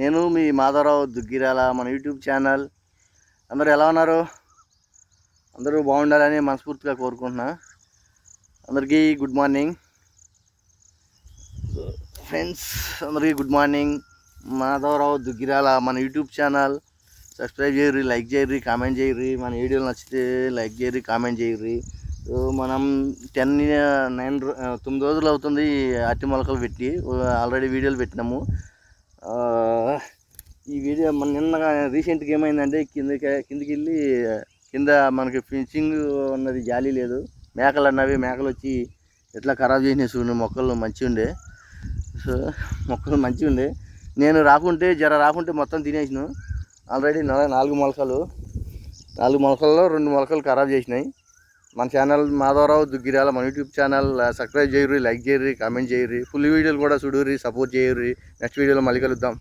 నేను మీ మాధవరావు దుగ్గిరాల మన YouTube channel. అందరూ ఎలా ఉన్నారు? అందరూ బాగుండాలని మనస్ఫూర్తిగా కోరుకుంటున్నా. అందరికీ గుడ్ మార్నింగ్. ఫ్రెండ్స్ అందరికీ గుడ్ మార్నింగ్. మాధవరావు దుగ్గిరాల మన యూట్యూబ్ ఛానల్. సబ్స్క్రైబ్ చేయరు లైక్ చేయరు కామెంట్ చేయరు మన వీడియోలు నచ్చితే లైక్ చేయరు కామెంట్ చేయరు సో మనం టెన్ నైన్ తొమ్మిది రోజులు అవుతుంది అట్టి మొలకలు పెట్టి. ఆల్రెడీ వీడియోలు పెట్టినాము. వీడియో మన నిన్న రీసెంట్గా ఏమైందంటే కిందకి కిందకి వెళ్ళి కింద మనకి ఫినిషింగ్ ఉన్నది జాలి లేదు. మేకలు అన్నవి మేకలు వచ్చి ఎట్లా ఖరాబ్ చేసినాయి చూడండి మొక్కలు మంచిగుండే సో మొక్కలు మంచిగుండే నేను రాకుంటే జర రాకుంటే మొత్తం తినేసిన. ఆల్రెడీ నాలుగు మొలకలు. నాలుగు మొలకల్లో రెండు మొలకలు ఖరాబ్ చేసినాయి. మన ఛానల్ మాధవరావు దుగ్గిరాల మన యూట్యూబ్ ఛానల్ సబ్స్క్రైబ్ చేయరు లైక్ చేయరు కామెంట్ చేయరు ఫుల్ వీడియోలు కూడా చూడుర్రి సపోర్ట్ చేయరు నెక్స్ట్ వీడియోలో మళ్ళీ కలుద్దాం.